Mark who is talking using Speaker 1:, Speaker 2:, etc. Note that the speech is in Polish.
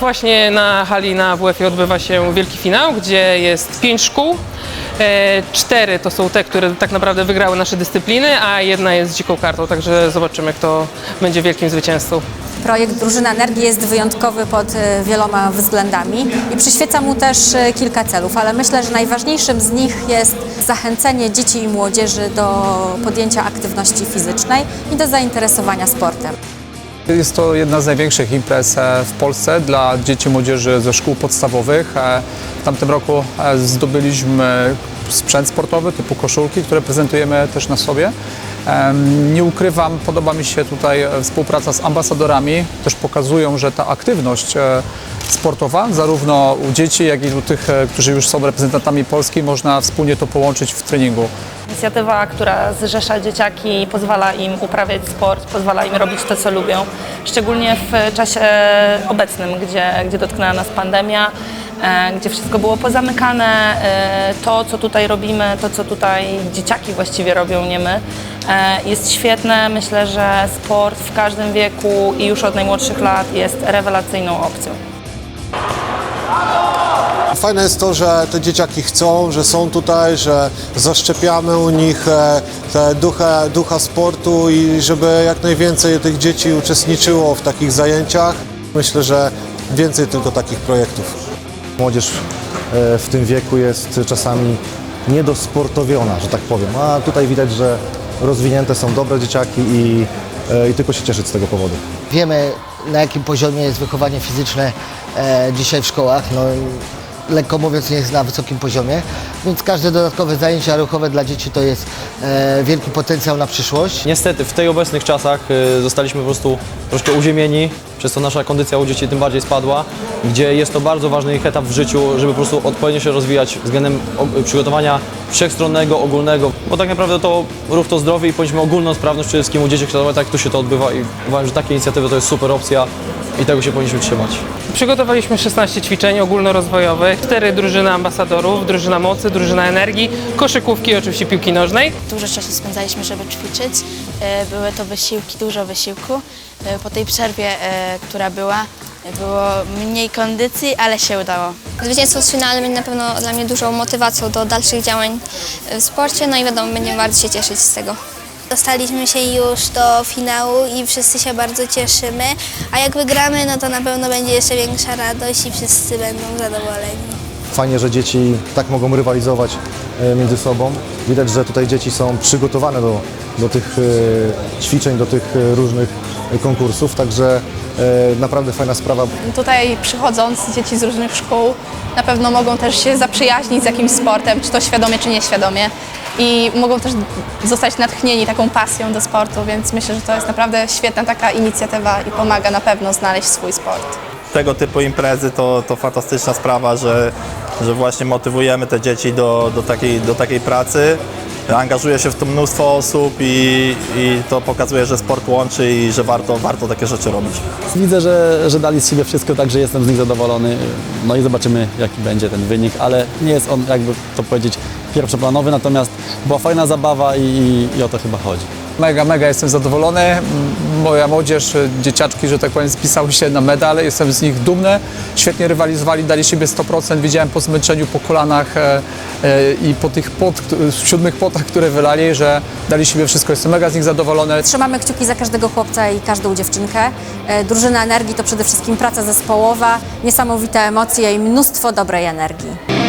Speaker 1: Właśnie na hali na WF odbywa się wielki finał, gdzie jest pięć szkół. E, Cztery to są te, które tak naprawdę wygrały nasze dyscypliny, a jedna jest dziką kartą, także zobaczymy, kto będzie wielkim zwycięzcą.
Speaker 2: Projekt Drużyna Energii jest wyjątkowy pod e, wieloma względami i przyświeca mu też e, kilka celów, ale myślę, że najważniejszym z nich jest zachęcenie dzieci i młodzieży do podjęcia aktywności fizycznej i do zainteresowania sportem.
Speaker 3: Jest to jedna z największych imprez e, w Polsce dla dzieci i młodzieży ze szkół podstawowych. E, W tamtym roku e, zdobyliśmy sprzęt sportowy typu koszulki, które prezentujemy też na sobie. Nie ukrywam, podoba mi się tutaj współpraca z ambasadorami. Też pokazują, że ta aktywność sportowa, zarówno u dzieci, jak i u tych, którzy już są reprezentantami Polski, można wspólnie to połączyć w treningu.
Speaker 4: Inicjatywa, która zrzesza dzieciaki, pozwala im uprawiać sport, pozwala im robić to, co lubią. Szczególnie w czasie obecnym, gdzie, gdzie dotknęła nas pandemia, e, gdzie wszystko było pozamykane. E, to, co tutaj robimy, to, co tutaj dzieciaki właściwie robią, nie my, e, jest świetne. Myślę, że sport w każdym wieku i już od najmłodszych lat jest rewelacyjną opcją.
Speaker 5: Fajne jest to, że te dzieciaki chcą, że są tutaj, że zaszczepiamy u nich e, tę ducha, ducha sportu i żeby jak najwięcej tych dzieci uczestniczyło w takich zajęciach. Myślę, że więcej tylko takich projektów.
Speaker 6: Młodzież e, w tym wieku jest czasami niedosportowiona, że tak powiem. A tutaj widać, że rozwinięte są dobre dzieciaki i, e, i tylko się cieszyć z tego powodu.
Speaker 7: Wiemy, na jakim poziomie jest wychowanie fizyczne e, dzisiaj w szkołach. No, lekko mówiąc, nie jest na wysokim poziomie, więc każde dodatkowe zajęcia ruchowe dla dzieci to jest e, wielki potencjał na przyszłość.
Speaker 8: Niestety w tej obecnych czasach y, zostaliśmy po prostu troszkę uziemieni, przez co nasza kondycja u dzieci tym bardziej spadła, gdzie jest to bardzo ważny ich etap w życiu, żeby po prostu odpowiednio się rozwijać względem przygotowania wszechstronnego, ogólnego, bo tak naprawdę to rów to zdrowie i powinniśmy ogólną sprawność przede wszystkim u dzieci kształtować, tak jak tu się to odbywa i uważam, że takie inicjatywy to jest super opcja i tego się powinniśmy trzymać.
Speaker 1: Przygotowaliśmy 16 ćwiczeń ogólnorozwojowych, cztery drużyny ambasadorów, drużyna mocy, drużyna energii, koszykówki i oczywiście piłki nożnej.
Speaker 9: Dużo czasu spędzaliśmy, żeby ćwiczyć. E, Były to wysiłki, dużo wysiłku. E, Po tej przerwie, e, która była, było mniej kondycji, ale się udało.
Speaker 10: Zwycięstwo z finale będzie na pewno dla mnie dużą motywacją do dalszych działań w sporcie, no i wiadomo, będziemy bardzo się cieszyć z tego.
Speaker 9: Dostaliśmy się już do finału i wszyscy się bardzo cieszymy, a jak wygramy, no to na pewno będzie jeszcze większa radość i wszyscy będą zadowoleni.
Speaker 6: Fajnie, że dzieci tak mogą rywalizować e, między sobą. Widać, że tutaj dzieci są przygotowane do, do tych e, ćwiczeń, do tych e, różnych konkursów, także naprawdę fajna sprawa.
Speaker 11: Tutaj przychodząc dzieci z różnych szkół na pewno mogą też się zaprzyjaźnić z jakimś sportem, czy to świadomie, czy nieświadomie. I mogą też zostać natchnieni taką pasją do sportu, więc myślę, że to jest naprawdę świetna taka inicjatywa i pomaga na pewno znaleźć swój sport.
Speaker 12: tego typu imprezy to, to fantastyczna sprawa, że, że właśnie motywujemy te dzieci do, do, takiej, do takiej pracy. Angażuje się w to mnóstwo osób i, i to pokazuje, że sport łączy i że warto, warto takie rzeczy robić.
Speaker 8: Widzę, że, że dali z siebie wszystko, także jestem z nich zadowolony. No i zobaczymy, jaki będzie ten wynik, ale nie jest on, jakby to powiedzieć, pierwszoplanowy, natomiast była fajna zabawa i, i, i o to chyba chodzi.
Speaker 3: Mega, mega jestem zadowolony. Moja młodzież, e, dzieciaczki, że tak powiem, spisały się na medal. Jestem z nich dumny. Świetnie rywalizowali, dali siebie 100%. Widziałem po zmęczeniu, po kolanach e, e, i po tych pot, siódmych potach, które wylali, że dali siebie wszystko. Jestem mega z nich zadowolony.
Speaker 2: Trzymamy kciuki za każdego chłopca i każdą dziewczynkę. Drużyna Energii to przede wszystkim praca zespołowa, niesamowite emocje i mnóstwo dobrej energii.